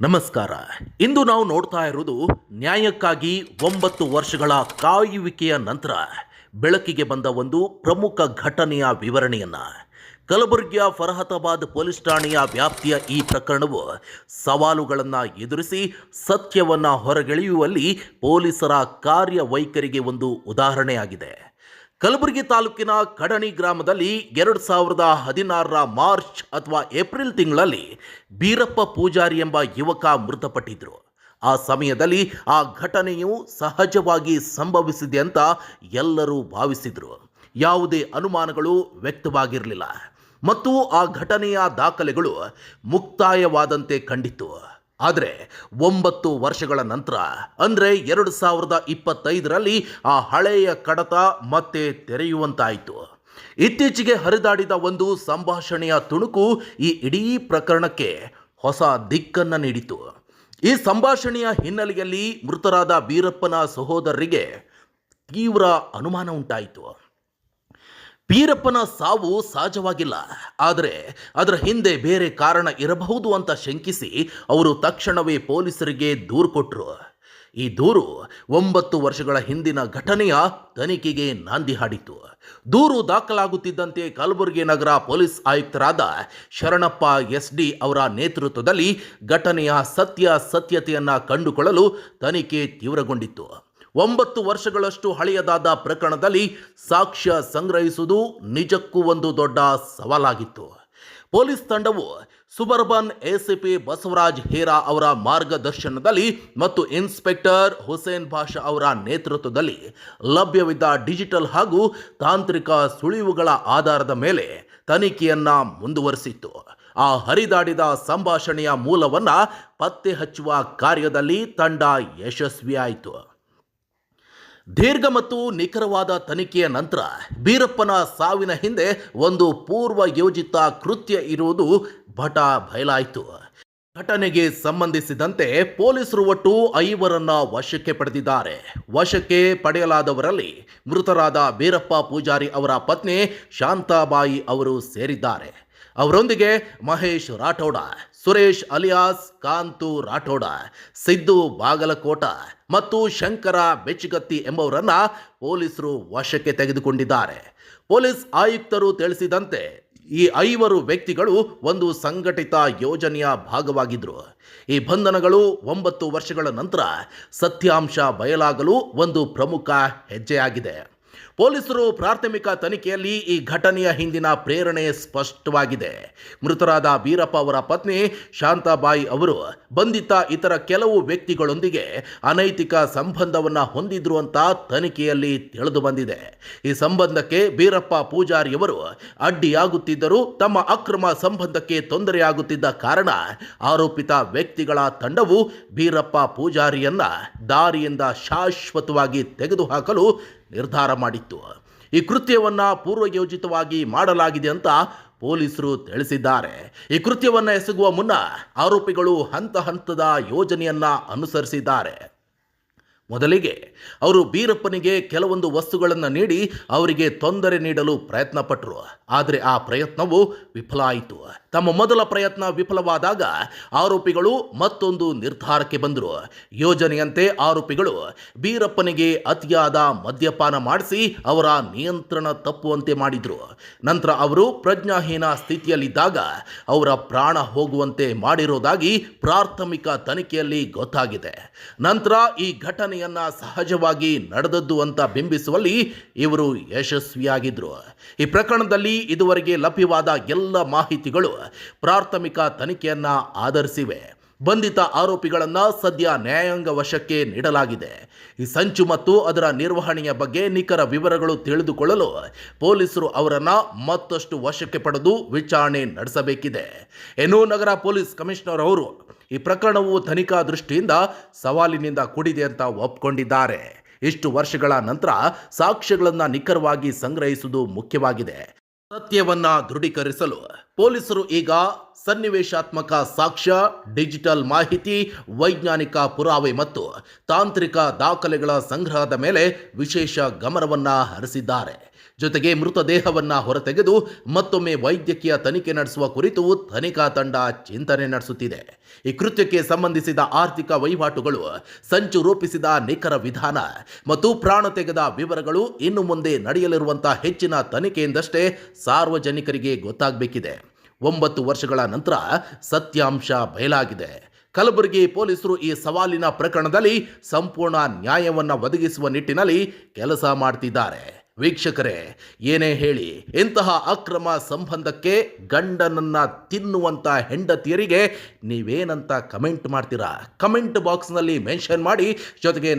ನಮಸ್ಕಾರ. ಇಂದು ನಾವು ನೋಡ್ತಾ ಇರೋದು ನ್ಯಾಯಕ್ಕಾಗಿ ಒಂಬತ್ತು ವರ್ಷಗಳ ಕಾಯುವಿಕೆಯ ನಂತರ ಬೆಳಕಿಗೆ ಬಂದ ಒಂದು ಪ್ರಮುಖ ಘಟನೆಯ ವಿವರಣೆಯನ್ನು. ಕಲಬುರಗಿಯ ಫರಹತಾಬಾದ್ ಪೊಲೀಸ್ ಠಾಣೆಯ ವ್ಯಾಪ್ತಿಯ ಈ ಪ್ರಕರಣವು ಸವಾಲುಗಳನ್ನು ಎದುರಿಸಿ ಸತ್ಯವನ್ನು ಹೊರಗೆಳೆಯುವಲ್ಲಿ ಪೊಲೀಸರ ಕಾರ್ಯವೈಖರಿಗೆ ಒಂದು ಉದಾಹರಣೆಯಾಗಿದೆ. ಕಲಬುರಗಿ ತಾಲೂಕಿನ ಕಡಣಿ ಗ್ರಾಮದಲ್ಲಿ ಎರಡು ಸಾವಿರದ ಹದಿನಾರರ ಮಾರ್ಚ್ ಅಥವಾ ಏಪ್ರಿಲ್ ತಿಂಗಳಲ್ಲಿ ಬೀರಪ್ಪ ಪೂಜಾರಿ ಎಂಬ ಯುವಕ ಮೃತಪಟ್ಟಿದ್ದರು ಆ ಸಮಯದಲ್ಲಿ ಆ ಘಟನೆಯು ಸಹಜವಾಗಿ ಸಂಭವಿಸಿದೆ ಅಂತ ಎಲ್ಲರೂ ಭಾವಿಸಿದರು. ಯಾವುದೇ ಅನುಮಾನಗಳು ವ್ಯಕ್ತವಾಗಿರಲಿಲ್ಲ. ಮತ್ತು ಆ ಘಟನೆಯ ದಾಖಲೆಗಳು ಮುಕ್ತಾಯವಾದಂತೆ ಕಂಡಿತು ಆದರೆ ಒಂಬತ್ತು ವರ್ಷಗಳ ನಂತರ, ಅಂದರೆ ಎರಡು ಸಾವಿರದ ಇಪ್ಪತ್ತೈದರಲ್ಲಿ ಆ ಹಳೆಯ ಕಡತ ಮತ್ತೆ ತೆರೆಯುವಂತಾಯಿತು. ಇತ್ತೀಚೆಗೆ ಹರಿದಾಡಿದ ಒಂದು ಸಂಭಾಷಣೆಯ ತುಣುಕು ಈ ಇಡೀ ಪ್ರಕರಣಕ್ಕೆ ಹೊಸ ದಿಕ್ಕನ್ನು ನೀಡಿತು. ಈ ಸಂಭಾಷಣೆಯ ಹಿನ್ನೆಲೆಯಲ್ಲಿ ಮೃತರಾದ ಬೀರಪ್ಪನ ಸಹೋದರರಿಗೆ ತೀವ್ರ ಅನುಮಾನ ಉಂಟಾಯಿತು. ಬೀರಪ್ಪನ ಸಾವು ಸಹಜವಾಗಿಲ್ಲ. ಆದರೆ ಅದರ ಹಿಂದೆ ಬೇರೆ ಕಾರಣ ಇರಬಹುದು ಅಂತ ಶಂಕಿಸಿ ಅವರು ತಕ್ಷಣವೇ ಪೊಲೀಸರಿಗೆ ದೂರು ಕೊಟ್ಟರು ಈ ದೂರು ಒಂಬತ್ತು ವರ್ಷಗಳ ಹಿಂದಿನ ಘಟನೆಯ ತನಿಖೆಗೆ ನಾಂದಿ ಹಾಡಿತು ದೂರು ದಾಖಲಾಗುತ್ತಿದ್ದಂತೆ ಕಲಬುರಗಿ ನಗರ ಪೊಲೀಸ್ ಆಯುಕ್ತರಾದ ಶರಣಪ್ಪ ಎಸ್ ಡಿ ಅವರ ನೇತೃತ್ವದಲ್ಲಿ ಘಟನೆಯ ಸತ್ಯ ಸತ್ಯತೆಯನ್ನು ಕಂಡುಕೊಳ್ಳಲು ತನಿಖೆ ತೀವ್ರಗೊಂಡಿತ್ತು. ಒಂಬತ್ತು ವರ್ಷಗಳಷ್ಟು ಹಳೆಯದಾದ ಪ್ರಕರಣದಲ್ಲಿ ಸಾಕ್ಷ್ಯ ಸಂಗ್ರಹಿಸುವುದು ನಿಜಕ್ಕೂ ಒಂದು ದೊಡ್ಡ ಸವಾಲಾಗಿತ್ತು. ಪೊಲೀಸ್ ತಂಡವು ಸುಬರ್ಬನ್, ಎಸಿಪಿ ಬಸವರಾಜ್ ಹೇರಾ ಅವರ ಮಾರ್ಗದರ್ಶನದಲ್ಲಿ ಮತ್ತು ಇನ್ಸ್ಪೆಕ್ಟರ್ ಹುಸೇನ್ ಭಾಷಾ ಅವರ ನೇತೃತ್ವದಲ್ಲಿ ಲಭ್ಯವಿದ್ದ ಡಿಜಿಟಲ್ ಹಾಗೂ ತಾಂತ್ರಿಕ ಸುಳಿವುಗಳ ಆಧಾರದ ಮೇಲೆ ತನಿಖೆಯನ್ನು ಮುಂದುವರಿಸಿತ್ತು. ಆ ಹರಿದಾಡಿದ ಸಂಭಾಷಣೆಯ ಮೂಲವನ್ನು ಪತ್ತೆ ಹಚ್ಚುವ ಕಾರ್ಯದಲ್ಲಿ ತಂಡ ಯಶಸ್ವಿಯಾಯಿತು. ದೀರ್ಘ ಮತ್ತು ನಿಖರವಾದ ತನಿಖೆಯ ನಂತರ ಬೀರಪ್ಪನ ಸಾವಿನ ಹಿಂದೆ ಒಂದು ಪೂರ್ವ ಯೋಜಿತ ಕೃತ್ಯ ಇರುವುದು ಭಟ ಬಯಲಾಯಿತು. ಘಟನೆಗೆ ಸಂಬಂಧಿಸಿದಂತೆ ಪೊಲೀಸರು ಒಟ್ಟು ಐವರನ್ನ ವಶಕ್ಕೆ ಪಡೆದಿದ್ದಾರೆ. ವಶಕ್ಕೆ ಪಡೆಯಲಾದವರಲ್ಲಿ ಮೃತರಾದ ಬೀರಪ್ಪ ಪೂಜಾರಿ ಅವರ ಪತ್ನಿ ಶಾಂತಾಬಾಯಿ ಅವರು ಸೇರಿದ್ದಾರೆ. ಅವರೊಂದಿಗೆ ಮಹೇಶ್ ರಾಠೋಡ, ಸುರೇಶ್ ಅಲಿಯಾಸ್, ಕಾಂತು ರಾಠೋಡ, ಸಿದ್ದು ಬಾಗಲಕೋಟ ಮತ್ತು ಶಂಕರ ಬೆಚ್ಚಗತ್ತಿ ಎಂಬವರನ್ನ ಪೊಲೀಸರು ವಶಕ್ಕೆ ತೆಗೆದುಕೊಂಡಿದ್ದಾರೆ. ಪೊಲೀಸ್ ಆಯುಕ್ತರು ತಿಳಿಸಿದಂತೆ ಈ ಐವರು ವ್ಯಕ್ತಿಗಳು ಒಂದು ಸಂಘಟಿತ ಯೋಜನೆಯ ಭಾಗವಾಗಿದ್ದರು ಈ ಬಂಧನಗಳು ಒಂಬತ್ತು ವರ್ಷಗಳ ನಂತರ ಸತ್ಯಾಂಶ ಬಯಲಾಗಲು ಒಂದು ಪ್ರಮುಖ ಹೆಜ್ಜೆಯಾಗಿದೆ. ಪೊಲೀಸರು ಪ್ರಾಥಮಿಕ ತನಿಖೆಯಲ್ಲಿ ಈ ಘಟನೆಯ ಹಿಂದಿನ ಪ್ರೇರಣೆ ಸ್ಪಷ್ಟವಾಗಿದೆ. ಮೃತರಾದ ಬೀರಪ್ಪ ಅವರ ಪತ್ನಿ ಶಾಂತಾಬಾಯಿ ಅವರು ಬಂಧಿತ ಇತರ ಕೆಲವು ವ್ಯಕ್ತಿಗಳೊಂದಿಗೆ ಅನೈತಿಕ ಸಂಬಂಧವನ್ನು ಹೊಂದಿದ್ರು ಅಂತ ತನಿಖೆಯಲ್ಲಿ ತಿಳಿದು ಬಂದಿದೆ. ಈ ಸಂಬಂಧಕ್ಕೆ ಬೀರಪ್ಪ ಪೂಜಾರಿಯವರು ಅಡ್ಡಿಯಾಗುತ್ತಿದ್ದರೂ ತಮ್ಮ ಅಕ್ರಮ ಸಂಬಂಧಕ್ಕೆ ತೊಂದರೆಯಾಗುತ್ತಿದ್ದ ಕಾರಣ ಆರೋಪಿತ ವ್ಯಕ್ತಿಗಳ ತಂಡವು ಬೀರಪ್ಪ ಪೂಜಾರಿಯನ್ನ ದಾರಿಯಿಂದ ಶಾಶ್ವತವಾಗಿ ತೆಗೆದುಹಾಕಲು ನಿರ್ಧಾರ ಮಾಡಿತ್ತು. ಈ ಕೃತ್ಯವನ್ನು ಪೂರ್ವಯೋಜಿತವಾಗಿ ಮಾಡಲಾಗಿದೆ ಅಂತ ಪೊಲೀಸರು ತಿಳಿಸಿದ್ದಾರೆ. ಈ ಕೃತ್ಯವನ್ನು ಎಸಗುವ ಮುನ್ನ ಆರೋಪಿಗಳು ಹಂತ ಹಂತದ ಯೋಜನೆಯನ್ನು ಅನುಸರಿಸಿದ್ದಾರೆ. ಮೊದಲಿಗೆ ಅವರು ಬೀರಪ್ಪನಿಗೆ ಕೆಲವೊಂದು ವಸ್ತುಗಳನ್ನು ನೀಡಿ ಅವರಿಗೆ ತೊಂದರೆ ನೀಡಲು ಪ್ರಯತ್ನ ಪಟ್ಟರು ಆದರೆ ಆ ಪ್ರಯತ್ನವು ವಿಫಲ ಆಯಿತು. ತಮ್ಮ ಮೊದಲ ಪ್ರಯತ್ನ ವಿಫಲವಾದಾಗ ಆರೋಪಿಗಳು ಮತ್ತೊಂದು ನಿರ್ಧಾರಕ್ಕೆ ಬಂದರು. ಯೋಜನೆಯಂತೆ ಆರೋಪಿಗಳು ಬೀರಪ್ಪನಿಗೆ ಅತಿಯಾದ ಮದ್ಯಪಾನ ಮಾಡಿಸಿ ಅವರ ನಿಯಂತ್ರಣ ತಪ್ಪುವಂತೆ ಮಾಡಿದರು. ನಂತರ ಅವರು ಪ್ರಜ್ಞಾಹೀನ ಸ್ಥಿತಿಯಲ್ಲಿದ್ದಾಗ ಅವರ ಪ್ರಾಣ ಹೋಗುವಂತೆ ಮಾಡಿರೋದಾಗಿ ಪ್ರಾಥಮಿಕ ತನಿಖೆಯಲ್ಲಿ ಗೊತ್ತಾಗಿದೆ. ನಂತರ ಈ ಘಟನೆಯನ್ನು ಸಹಜವಾಗಿ ನಡೆದದ್ದು ಅಂತ ಬಿಂಬಿಸುವಲ್ಲಿ ಇವರು ಯಶಸ್ವಿಯಾಗಿದ್ರು. ಈ ಪ್ರಕರಣದಲ್ಲಿ ಇದುವರೆಗೆ ಲಭ್ಯವಾದ ಎಲ್ಲ ಮಾಹಿತಿಗಳು ಪ್ರಾಥಮಿಕ ತನಿಖೆಯನ್ನ ಆಧರಿಸಿವೆ. ಬಂಧಿತ ಆರೋಪಿಗಳನ್ನು ಸದ್ಯ ನ್ಯಾಯಾಂಗ ವಶಕ್ಕೆ ನೀಡಲಾಗಿದೆ. ಈ ಸಂಚು ಮತ್ತು ಅದರ ನಿರ್ವಹಣೆಯ ಬಗ್ಗೆ ನಿಖರ ವಿವರಗಳು ತಿಳಿದುಕೊಳ್ಳಲು ಪೊಲೀಸರು ಅವರನ್ನು ಮತ್ತಷ್ಟು ವಶಕ್ಕೆ ಪಡೆದು ವಿಚಾರಣೆ ನಡೆಸಬೇಕಿದೆ. ಎನ್ನು ನಗರ ಪೊಲೀಸ್ ಕಮಿಷನರ್ ಅವರು ಈ ಪ್ರಕರಣವು ತನಿಖಾ ದೃಷ್ಟಿಯಿಂದ ಸವಾಲಿನಿಂದ ಕೂಡಿದೆ ಅಂತ ಒಪ್ಕೊಂಡಿದ್ದಾರೆ. ಇಷ್ಟು ವರ್ಷಗಳ ನಂತರ ಸಾಕ್ಷ್ಯಗಳನ್ನು ನಿಖರವಾಗಿ ಸಂಗ್ರಹಿಸುವುದು ಮುಖ್ಯವಾಗಿದೆ. ಸತ್ಯವನ್ನ ದೃಢೀಕರಿಸಲು ಪೊಲೀಸರು ಈಗ ಸನ್ನಿವೇಶಾತ್ಮಕ ಸಾಕ್ಷ್ಯ, ಡಿಜಿಟಲ್ ಮಾಹಿತಿ, ವೈಜ್ಞಾನಿಕ ಪುರಾವೆ ಮತ್ತು ತಾಂತ್ರಿಕ ದಾಖಲೆಗಳ ಸಂಗ್ರಹದ ಮೇಲೆ ವಿಶೇಷ ಗಮನವನ್ನು ಹರಿಸಿದ್ದಾರೆ. ಜೊತೆಗೆ ಮೃತದೇಹವನ್ನು ಹೊರತೆಗೆದು ಮತ್ತೊಮ್ಮೆ ವೈದ್ಯಕೀಯ ತನಿಖೆ ನಡೆಸುವ ಕುರಿತು ತನಿಖಾ ತಂಡ ಚಿಂತನೆ ನಡೆಸುತ್ತಿದೆ. ಈ ಕೃತ್ಯಕ್ಕೆ ಸಂಬಂಧಿಸಿದ ಆರ್ಥಿಕ ವಹಿವಾಟುಗಳು, ಸಂಚು ರೂಪಿಸಿದ ನಿಖರ ವಿಧಾನ ಮತ್ತು ಪ್ರಾಣ ತೆಗೆದ ವಿವರಗಳು ಇನ್ನು ಮುಂದೆ ನಡೆಯಲಿರುವಂತಹ ಹೆಚ್ಚಿನ ತನಿಖೆಯಿಂದಷ್ಟೇ ಸಾರ್ವಜನಿಕರಿಗೆ ಗೊತ್ತಾಗಬೇಕಿದೆ. ಒಂಬತ್ತು ವರ್ಷಗಳ ನಂತರ ಸತ್ಯಾಂಶ ಬಯಲಾಗಿದೆ. ಕಲಬುರಗಿ ಪೊಲೀಸರು ಈ ಸವಾಲಿನ ಪ್ರಕರಣದಲ್ಲಿ ಸಂಪೂರ್ಣ ನ್ಯಾಯವನ್ನು ಒದಗಿಸುವ ನಿಟ್ಟಿನಲ್ಲಿ ಕೆಲಸ ಮಾಡ್ತಿದ್ದಾರೆ. ವೀಕ್ಷಕರೇ, ಏನೇ ಹೇಳಿ, ಇಂತಹ ಅಕ್ರಮ ಸಂಬಂಧಕ್ಕೆ ಗಂಡನನ್ನ ತಿನ್ನುವಂತ ಹೆಂಡತಿಯರಿಗೆ ನೀವೇನಂತ ಕಮೆಂಟ್ ಮಾಡ್ತೀರಾ? ಕಮೆಂಟ್ ಬಾಕ್ಸ್ನಲ್ಲಿ ಮೆನ್ಷನ್ ಮಾಡಿ, ಜೊತೆಗೆ